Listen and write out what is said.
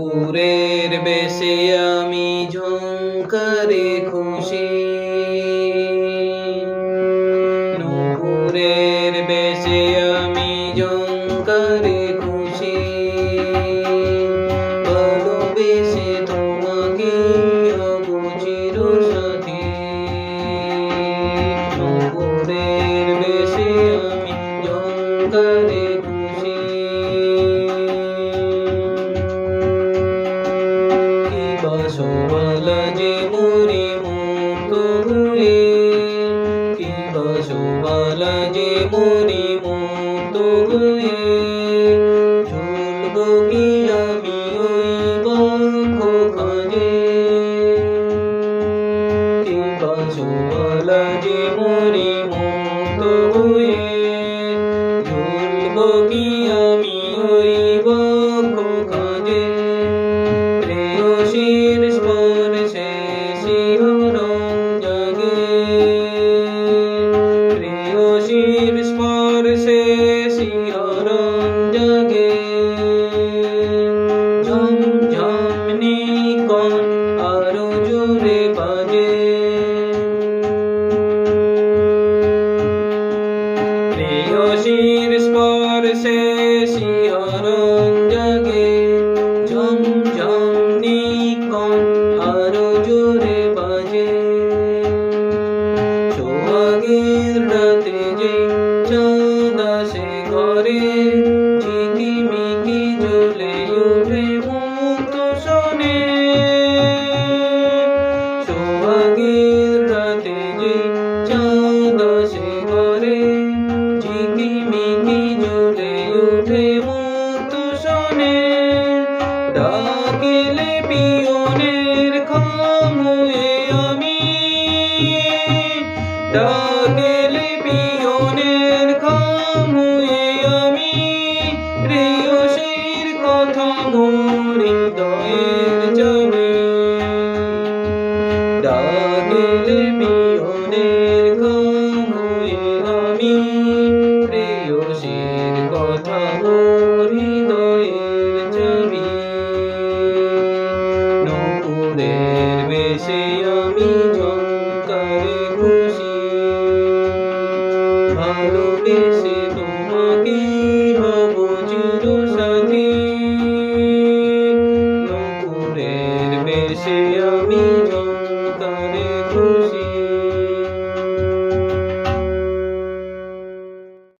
নূপুরের বেশে আমি ঝঙ্কারে খুশি। নূপুরের বেশে আমি ঝঙ্কারে খুশি। ভালোবেসে তোমাকে অবচির সাথী। নূপুরের বেশে আমি ঝঙ্কারে কি বাসওয়ালা যে মরি মুক্ত হয়ে কি বাসওয়ালা যে মরি মুক্ত হয়ে, ঝুলব কি আমি ওই বক্ষ কাজে কি বাসওয়ালা যে মরি মুক্ত হয়ে কি আমি ওই বক্ষ স্পর্শে শিহরণ জাগে। ঝম ঝম নিকন আরও জোরে বাজে। সোহাগের রাতে যে চাঁদ আসে ঘরে, ঝিকিমিকি জ্বলে ওঠে মুক্ত শোনে। সোহাগের ডাকিলে পিয়নের খাম আমি। ডাকিলে সে আমি জন্তারে খুশি ভালোবেসে